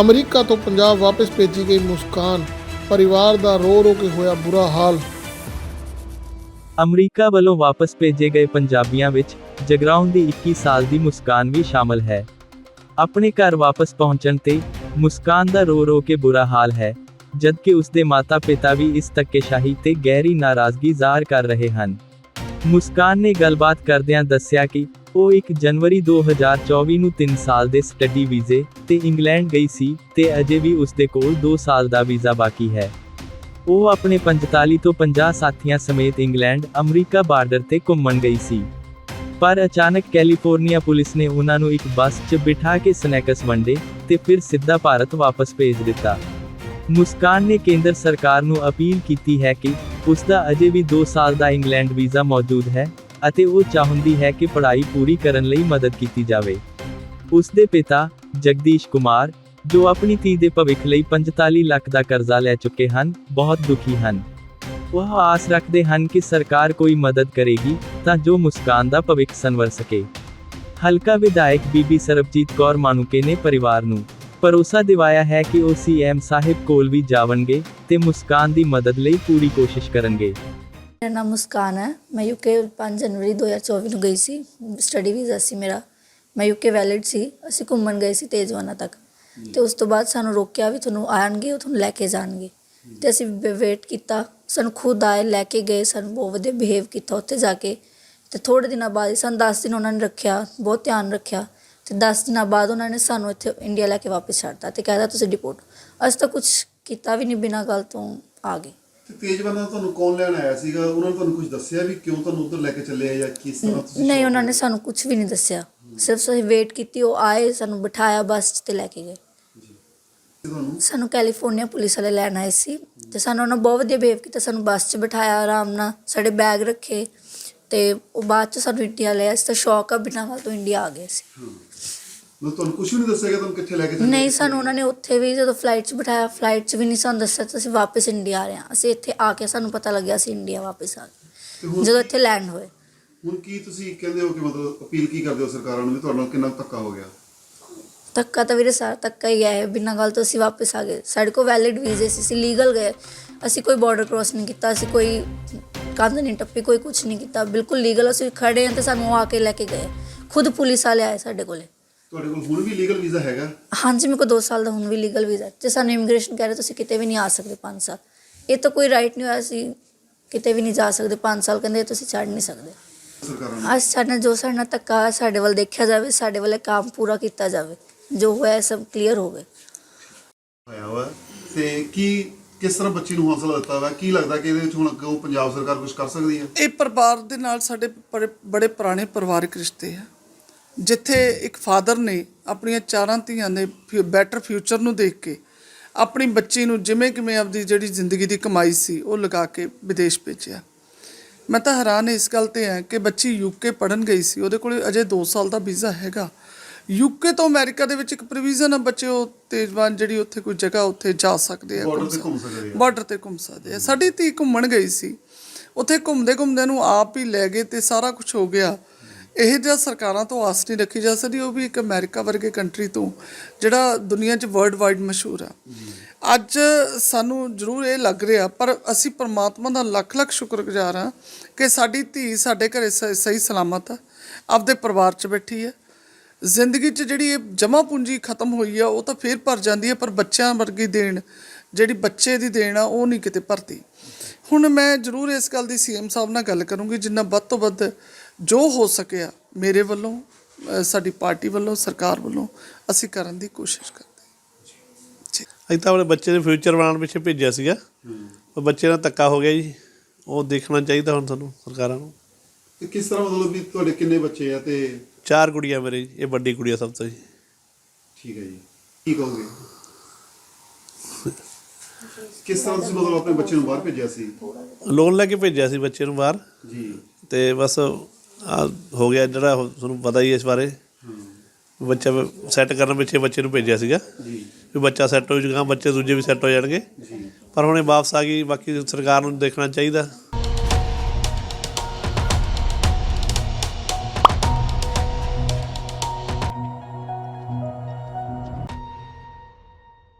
America ਤੋਂ ਪੰਜਾਬ ਵਾਪਸ ਭੇਜੀ ਗਈ ਮੁਸਕਾਨ। ਪਰਿਵਾਰ ਦਾ ਰੋ ਰੋ ਕੇ ਹੋਇਆ ਬੁਰਾ ਹਾਲ। ਅਮਰੀਕਾ ਵੱਲੋਂ ਵਾਪਸ ਭੇਜੇ ਗਏ ਪੰਜਾਬੀਆਂ ਵਿੱਚ ਜਗਰਾਉਂ ਦੀ 21 ਸਾਲ ਦੀ ਮੁਸਕਾਨ ਵੀ ਸ਼ਾਮਲ ਹੈ। ਆਪਣੇ ਘਰ ਵਾਪਸ ਪਹੁੰਚਣ ਤੇ ਮੁਸਕਾਨ ਦਾ ਰੋ ਰੋ ਕੇ ਬੁਰਾ ਹਾਲ ਹੈ, ਜਦਕਿ ਉਸਦੇ ਮਾਤਾ-ਪਿਤਾ ਵੀ ਇਸ ਧੱਕੇਸ਼ਾਹੀ ਤੇ ਗਹਿਰੀ ਨਾਰਾਜ਼ਗੀ ਜ਼ਾਹਰ ਕਰ ਰਹੇ ਹਨ। ਮੁਸਕਾਨ ਨੇ ਗੱਲਬਾਤ ਕਰਦਿਆਂ ਦੱਸਿਆ ਕਿ ਉਹ 1 ਜਨਵਰੀ 2024 ਨੂੰ 3 ਸਾਲ ਦੇ ਸਟੱਡੀ ਵੀਜ਼ੇ ਤੇ ਇੰਗਲੈਂਡ ਗਈ ਸੀ ਤੇ ਅਜੇ ਵੀ ਉਸਦੇ ਕੋਲ 2 ਸਾਲ ਦਾ ਵੀਜ਼ਾ ਬਾਕੀ ਹੈ। ਉਹ ਆਪਣੇ 45 ਤੋਂ 50 ਸਾਥੀਆਂ ਸਮੇਤ ਇੰਗਲੈਂਡ, ਅਮਰੀਕਾ ਬਾਰਡਰ ਤੇ ਘੁੰਮਣ ਗਈ ਸੀ। ਪਰ ਅਚਾਨਕ ਕੈਲੀਫੋਰਨੀਆ ਪੁਲਿਸ ਨੇ ਉਹਨਾਂ ਨੂੰ ਇੱਕ ਬੱਸ 'ਚ ਬਿਠਾ ਕੇ ਸਨੈਕਸ ਵੰਡੇ ਤੇ ਫਿਰ ਸਿੱਧਾ ਭਾਰਤ ਵਾਪਸ ਭੇਜ ਦਿੱਤਾ। ਮੁਸਕਾਨ ਨੇ ਕੇਂਦਰ ਸਰਕਾਰ ਨੂੰ ਅਪੀਲ ਕੀਤੀ ਹੈ ਕਿ ਉਸ ਦਾ ਅਜੇ ਵੀ 2 ਸਾਲ ਦਾ ਇੰਗਲੈਂਡ ਵੀਜ਼ਾ ਮੌਜੂਦ ਹੈ ਅਤੇ ਉਹ ਚਾਹੁੰਦੀ ਹੈ ਕਿ ਪੜ੍ਹਾਈ ਪੂਰੀ ਕਰਨ ਲਈ ਮਦਦ ਕੀਤੀ ਜਾਵੇ। ਉਸ ਦੇ ਪਿਤਾ ਜਗਦੀਸ਼ ਕੁਮਾਰ, ਜੋ ਆਪਣੀ ਧੀ ਦੇ ਭਵਿੱਖ ਲਈ 45 ਲੱਖ ਦਾ ਕਰਜ਼ਾ ਲੈ ਚੁੱਕੇ ਹਨ, ਬਹੁਤ ਦੁਖੀ ਹਨ। ਉਹ ਆਸ ਰੱਖਦੇ ਹਨ ਕਿ ਸਰਕਾਰ ਕੋਈ ਮਦਦ ਕਰੇਗੀ ਤਾਂ ਜੋ ਮੁਸਕਾਨ ਦਾ ਭਵਿੱਖ ਸੰਵਰ ਸਕੇ। ਹਲਕਾ ਵਿਧਾਇਕ ਬੀਬੀ ਸਰਬਜੀਤ ਕੌਰ ਮਾਨੂਕੇ ਨੇ ਪਰਿਵਾਰ ਨੂੰ ਭਰੋਸਾ ਦਿਵਾਇਆ ਹੈ ਕਿ ਉਹ ਸੀਐਮ ਸਾਹਿਬ ਕੋਲ ਵੀ ਜਾਵਣਗੇ ਤੇ ਮੁਸਕਾਨ ਦੀ ਮਦਦ ਲਈ ਪੂਰੀ ਕੋਸ਼ਿਸ਼ ਕਰਨਗੇ। ਮੇਰਾ ਨਾਮ ਮੁਸਕਾਨ ਹੈ। ਮੈਂ ਯੂਕੇ 5 ਜਨਵਰੀ 2024 ਨੂੰ ਗਈ ਸੀ। ਸਟੱਡੀ ਵੀਜ਼ਾ ਸੀ ਮੇਰਾ। ਮੈਂ ਯੂਕੇ ਵੈਲਿਡ ਸੀ। ਅਸੀਂ ਘੁੰਮਣ ਗਏ ਸੀ ਤੇਜਵਾਨਾ ਤੱਕ। ਤੇ ਉਸ ਤੋਂ ਬਾਅਦ ਸਾਨੂੰ ਰੋਕਿਆ ਵੀ ਤੁਹਾਨੂੰ ਆਣਗੇ ਉਹ ਤੁਹਾਨੂੰ ਲੈ ਕੇ ਜਾਣਗੇ। ਤੇ ਅਸੀਂ ਵੇਟ ਕੀਤਾ। ਸਾਨੂੰ ਖੁਦ ਆਏ, ਲੈ ਕੇ ਗਏ। ਸਾਨੂੰ ਬਹੁਤ ਵਧੀਆ ਬਿਹੇਵ ਕੀਤਾ ਉੱਥੇ ਜਾ ਕੇ। ਤੇ ਥੋੜੇ ਦਿਨਾਂ ਬਾਅਦ ਸਾਨੂੰ 10 ਦਿਨ ਉਹਨਾਂ ਨੇ ਰੱਖਿਆ, ਬਹੁਤ ਧਿਆਨ ਰੱਖਿਆ। ਤੇ 10 ਦਿਨਾਂ ਬਾਅਦ ਉਹਨਾਂ ਨੇ ਸਾਨੂੰ ਇੱਥੇ ਇੰਡੀਆ ਲੈ ਕੇ ਵਾਪਸ ਛੱਡਤਾ ਤੇ ਕਹਿੰਦਾ ਤੁਸੀਂ ਡਿਪੋਰਟ ਅਸੀਂ ਤਾਂ ਕੁਝ ਕੀਤਾ ਵੀ ਨਹੀਂ ਬਿਨਾਂ ਗੱਲ ਤੋਂ ਆ ਗਏ। ਤੇ ਤੇਜਵਾਨਾ ਤੁਹਾਨੂੰ ਕੌਣ ਲੈਣ ਆਇਆ ਸੀਗਾ? ਉਹਨਾਂ ਨੇ ਤੁਹਾਨੂੰ ਕੁਝ ਦੱਸਿਆ ਵੀ ਕਿਉਂ ਤੁਹਾਨੂੰ ਉੱਧਰ ਲੈ ਕੇ ਚੱਲੇ ਆ ਜਾਂ ਕਿਸ ਤਰ੍ਹਾਂ ਤੁਸੀਂ ਨਹੀਂ ਉਹਨਾਂ ਨੇ ਸਾਨੂੰ ਕੁਝ ਵੀ ਨਹੀਂ ਦੱਸਿਆ। ਸਿਰਫ ਅਸੀਂ ਵੇਟ ਕੀਤੀ ਉਹ ਆਏ ਸਾਨੂੰ ਬਿਠਾਇਆ ਬੱਸ 'ਚ ਤੇ ਲੈ ਕੇ ਗਏ। ਤੁਹਾਨੂੰ? ਸਾਨੂੰ ਕੈਲੀਫੋਰਨੀਆ ਪੁਲਿਸ ਵਾਲੇ ਲੈਣ ਆਏ ਸੀ ਤੇ ਸਾਨੂੰ ਉਹਨਾਂ ਬਹੁਤ ਵਧੀਆ ਬਿਹੇਵ ਕੀਤਾ ਸਾਨੂੰ ਬੱਸ 'ਚ ਬਿਠਾਇਆ ਆਰਾਮ ਨਾਲ ਸਾਡੇ ਬੈਗ ਰੱਖੇ। ਤੇ ਉਹ ਬਾਅਦ 'ਚ ਸਾਨੂੰ ਇੰਡੀਆ ਲਿਆ ਅਸੀਂ ਤਾਂ ਸ਼ੌਕ ਆ ਬਿਨਾਂ ਗੱਲ ਤੋਂ ਇੰਡੀਆ ਆ ਗਏ ਸੀ। ਮਤਲਬ ਤੁਹਾਨੂੰ ਕੁਝ ਵੀ ਨਹੀਂ ਦੱਸਿਆ ਕਿ ਤੁਹਾਨੂੰ ਕਿੱਥੇ ਲੈ ਕੇ ਚੱਲੇ ਨਹੀਂ ਸਾਨੂੰ ਉਹਨਾਂ ਨੇ ਉੱਥੇ ਵੀ ਜਦੋਂ ਫਲਾਈਟ 'ਚ ਬਿਠਾਇਆ ਫਲਾਈਟ 'ਚ ਵੀ ਨਹੀਂ ਸਾਨੂੰ ਦੱਸਿਆ ਤੇ ਅਸੀਂ ਵਾਪਸ ਇੰਡੀਆ ਆ ਰਹੇ ਹਾਂ। ਅਸੀਂ ਇੱਥੇ ਆ ਕੇ ਸਾਨੂੰ ਪਤਾ ਲੱਗਿਆ ਸੀ ਇੰਡੀਆ ਵਾਪਸ ਆ ਤੇ ਗਏ ਹੁਣ ਜਦੋਂ ਇੱਥੇ ਲੈਂਡ ਹੋਏ। ਹੁਣ ਕੀ ਤੁਸੀਂ ਕਹਿੰਦੇ ਹੋ ਕਿ ਮਤਲਬ ਅਪੀਲ ਕੀ ਕਰਦੇ ਹੋ ਸਰਕਾਰਾਂ ਨੂੰ ਵੀ ਤੁਹਾਡੇ ਨਾਲ ਕਿੰਨਾ ਧੱਕਾ ਹੋ ਗਿਆ? ਧੱਕਾ ਤਾਂ ਵੀਰੇ ਸਾਰਾ ਧੱਕਾ ਹੀ ਹੈ ਬਿਨਾਂ ਗੱਲ ਤੋਂ ਅਸੀਂ ਵਾਪਸ ਆ ਗਏ। ਸਾਡੇ ਕੋਲ ਵੈਲਿਡ ਵੀਜ਼ੇ ਸੀ ਅਸੀਂ ਲੀਗਲ ਗਏ। ਅਸੀਂ ਕੋਈ ਬਾਰਡਰ ਕ੍ਰੋਸ ਨਹੀਂ ਕੀਤਾ ਅਸੀਂ ਕੋਈ ਕੰਧ ਨਹੀਂ ਟੱਪੀ ਕੋਈ ਕੁਝ ਨਹੀਂ ਕੀਤਾ। ਬਿਲਕੁਲ ਲੀਗਲ ਅਸੀਂ ਖੜੇ ਹਾਂ ਤੇ ਸਾਨੂੰ ਉਹ ਆ ਕੇ ਲੈ ਕੇ ਗਏ। ਖੁਦ ਪੁਲਿਸ ਵਾਲੇ ਆਏ ਸਾਡੇ ਕੋਲੇ। ਤੁਹਾਡੇ ਕੋਲ ਹੁਣ ਵੀ ਲੀਗਲ ਵੀਜ਼ਾ ਹੈਗਾ? ਹਾਂਜੀ ਮੇਰੇ ਕੋਲ 2 ਸਾਲ ਦਾ ਹੁਣ ਵੀ ਲੀਗਲ ਵੀਜ਼ਾ ਤੇ ਸਾਨੂੰ ਇਮੀਗ੍ਰੇਸ਼ਨ ਕਹਿ ਰਹੇ ਤੁਸੀਂ ਕਿਤੇ ਵੀ ਨਹੀਂ ਆ ਸਕਦੇ 5 ਸਾਲ। ਇਹ ਤਾਂ ਕੋਈ ਰਾਈਟ ਨਹੀਂ ਹੋਇਆ ਸੀ ਕਿਤੇ ਵੀ ਨਹੀਂ ਜਾ ਸਕਦੇ 5 ਸਾਲ। ਕਹਿੰਦੇ ਤੁਸੀਂ ਛੱਡ ਨਹੀਂ ਸਕਦੇ। ਸਰਕਾਰਾਂ ਨੂੰ? ਅੱਜ ਸਾਡੇ ਜੋ ਸਾਡੇ ਨਾਲ ਧੱਕਾ ਹੋਇਆ, ਸਾਡੇ ਵੱਲ ਦੇਖਿਆ ਜਾਵੇ ਸਾਡੇ ਵੱਲ ਕੰਮ ਪੂਰਾ ਕੀਤਾ ਜਾਵੇ। ਜੋ ਹੋਇਆ ਸਭ ਕਲੀਅਰ ਹੋਵੇ ਆਇਆ ਵਾ। ਤੇ ਕੀ ਕਿਸ ਤਰ੍ਹਾਂ ਬੱਚੀ ਨੂੰ ਹੌਸਲਾ ਦਿੱਤਾ ਵਾ? ਕੀ ਲੱਗਦਾ ਕਿ ਇਹਦੇ ਵਿੱਚ ਹੁਣ ਅੱਗੋਂ ਪੰਜਾਬ ਸਰਕਾਰ ਕੁਝ ਕਰ ਸਕਦੀ ਹੈ? ਇਹ ਪਰਿਵਾਰ ਦੇ ਨਾਲ ਸਾਡੇ ਬੜੇ- ਬੜੇ ਪੁਰਾਣੇ ਪਰਿਵਾਰਕ ਰਿਸ਼ਤੇ ਆ। ਜਿੱਥੇ ਇੱਕ ਫਾਦਰ ਨੇ ਆਪਣੀਆਂ ਚਾਰਾਂ ਧੀਆਂ ਦੇ ਬੈਟਰ ਫਿਊਚਰ ਨੂੰ ਦੇਖ ਕੇ ਆਪਣੀ ਬੱਚੀ ਨੂੰ ਜਿਵੇਂ ਕਿਵੇਂ ਆਪਦੀ ਜਿਹੜੀ ਜ਼ਿੰਦਗੀ ਦੀ ਕਮਾਈ ਸੀ ਉਹ ਲਗਾ ਕੇ ਵਿਦੇਸ਼ ਭੇਜਿਆ। ਮੈਂ ਤਾਂ ਹੈਰਾਨ ਇਸ ਗੱਲ ਤੇ ਹਾਂ ਕਿ ਬੱਚੀ ਯੂਕੇ ਪੜਨ ਗਈ ਸੀ। ਉਹਦੇ ਕੋਲ ਅਜੇ 2 ਸਾਲ ਦਾ ਵੀਜ਼ਾ ਹੈਗਾ। ਯੂਕੇ ਤੋਂ ਅਮਰੀਕਾ ਦੇ ਵਿੱਚ ਇੱਕ ਪ੍ਰੋਵੀਜ਼ਨ ਆ ਬੱਚੇ ਉਹ ਤੇਜ਼ਵਾਨ ਜਿਹੜੀ ਉੱਥੇ ਕੋਈ ਜਗ੍ਹਾ ਉੱਥੇ ਜਾ ਸਕਦੇ ਆ Border ਤੇ ਘੁੰਮ ਸਕਦੇ ਆ। ਬਾਰਡਰ ਤੇ ਘੁੰਮ ਸਕਦੇ ਆ। ਸਾਡੀ ਧੀ ਘੁੰਮਣ ਗਈ ਸੀ। ਉੱਥੇ ਘੁੰਮਦੇ ਘੁੰਮਦੇ ਨੂੰ ਆਪ ਹੀ ਲੈ ਗਏ ਤੇ ਸਾਰਾ ਕੁਝ ਹੋ ਗਿਆ। ਇਹ ਜਿਹਾ ਸਰਕਾਰਾਂ ਤੋਂ ਆਸ ਨਹੀਂ ਰੱਖੀ ਜਾ ਸਕਦੀ ਉਹ ਵੀ ਇੱਕ ਅਮਰੀਕਾ ਵਰਗੇ ਕੰਟਰੀ ਤੋਂ ਜਿਹੜਾ ਦੁਨੀਆ 'ਚ ਵਰਲਡ ਵਾਈਡ ਮਸ਼ਹੂਰ ਆ। ਅੱਜ ਸਾਨੂੰ ਜ਼ਰੂਰ ਇਹ ਲੱਗ ਰਿਹਾ ਪਰ ਅਸੀਂ ਪ੍ਰਮਾਤਮਾ ਦਾ ਲੱਖ ਲੱਖ ਸ਼ੁਕਰਗੁਜ਼ਾਰ ਆ ਕਿ ਸਾਡੀ ਧੀ ਸਾਡੇ ਘਰੇ ਸਹੀ ਸਲਾਮਤ ਆ ਆਪਦੇ ਪਰਿਵਾਰ 'ਚ ਬੈਠੀ ਹੈ ਜ਼ਿੰਦਗੀ 'ਚ ਜਿਹੜੀ ਇਹ ਜਮਾ ਪੂੰਜੀ ਖਤਮ ਹੋਈ ਆ ਉਹ ਤਾਂ ਫੇਰ ਭਰ ਜਾਂਦੀ ਹੈ ਪਰ ਬੱਚਿਆਂ ਵਰਗੀ ਦੇਣ ਜਿਹੜੀ ਬੱਚੇ ਦੀ ਦੇਣ ਆ ਉਹ ਨਹੀਂ ਕਿਤੇ ਭਰਦੀ। ਹੁਣ ਮੈਂ ਜ਼ਰੂਰ ਇਸ ਗੱਲ ਦੀ ਸੀਐਮ ਸਾਹਿਬ ਨਾਲ ਗੱਲ ਕਰੂੰਗੀ ਜਿੰਨਾ ਵੱਧ ਤੋਂ ਵੱਧ ਜੋ ਹੋ ਸਕਿਆ ਮੇਰੇ ਵੱਲੋਂ ਸਾਡੀ ਪਾਰਟੀ ਵੱਲੋਂ ਸਰਕਾਰ ਵੱਲੋਂ ਅਸੀਂ ਕਰਨ ਦੀ ਕੋਸ਼ਿਸ਼ ਕਰਦੇ ਅਸੀਂ ਤਾਂ ਆਪਣੇ ਬੱਚੇ ਦੇ ਫਿਊਚਰ ਬਣਾਉਣ ਪਿੱਛੇ ਭੇਜਿਆ ਸੀਗਾ। ਪਰ ਬੱਚੇ ਨਾਲ ਧੱਕਾ ਹੋ ਗਿਆ ਜੀ। ਉਹ ਦੇਖਣਾ ਚਾਹੀਦਾ ਹੁਣ ਸਾਨੂੰ ਸਰਕਾਰਾਂ ਨੂੰ। ਕਿਸ ਤਰ੍ਹਾਂ ਮਤਲਬ ਵੀ ਤੁਹਾਡੇ ਕਿੰਨੇ ਬੱਚੇ ਆ ਤੇ ਚਾਰ ਕੁੜੀਆਂ ਮੇਰੇ ਜੀ ਇਹ ਵੱਡੀ ਕੁੜੀ ਆ ਸਭ ਤੋਂ ਜੀ। ਠੀਕ ਹੈ ਜੀ। ਕੀ ਕਹੋਗੇ? ਕਿਸ ਤਰ੍ਹਾਂ ਤੁਸੀਂ ਮਤਲਬ ਆਪਣੇ ਬੱਚੇ ਨੂੰ ਬਾਹਰ ਭੇਜਿਆ ਸੀ? ਲੋਨ ਲੈ ਕੇ ਭੇਜਿਆ ਸੀ ਬੱਚੇ ਨੂੰ ਬਾਹਰ। ਜੀ। ਤੇ ਬਸ ਆ ਹੋ ਗਿਆ ਜਿਹੜਾ ਉਹ ਤੁਹਾਨੂੰ ਪਤਾ ਹੀ ਹੈ ਇਸ ਬਾਰੇ। ਬੱਚਾ ਸੈੱਟ ਕਰਨ ਪਿੱਛੇ ਬੱਚੇ ਨੂੰ ਭੇਜਿਆ ਸੀਗਾ। ਜੀ। ਵੀ ਬੱਚਾ ਸੈੱਟ ਹੋ ਜਾਊਗਾ ਬੱਚੇ ਦੂਜੇ ਵੀ ਸੈੱਟ ਹੋ ਜਾਣਗੇ। ਜੀ। ਪਰ ਹੁਣ ਇਹ ਵਾਪਸ ਆ ਗਈ ਬਾਕੀ ਸਰਕਾਰ ਨੂੰ ਦੇਖਣਾ ਚਾਹੀਦਾ।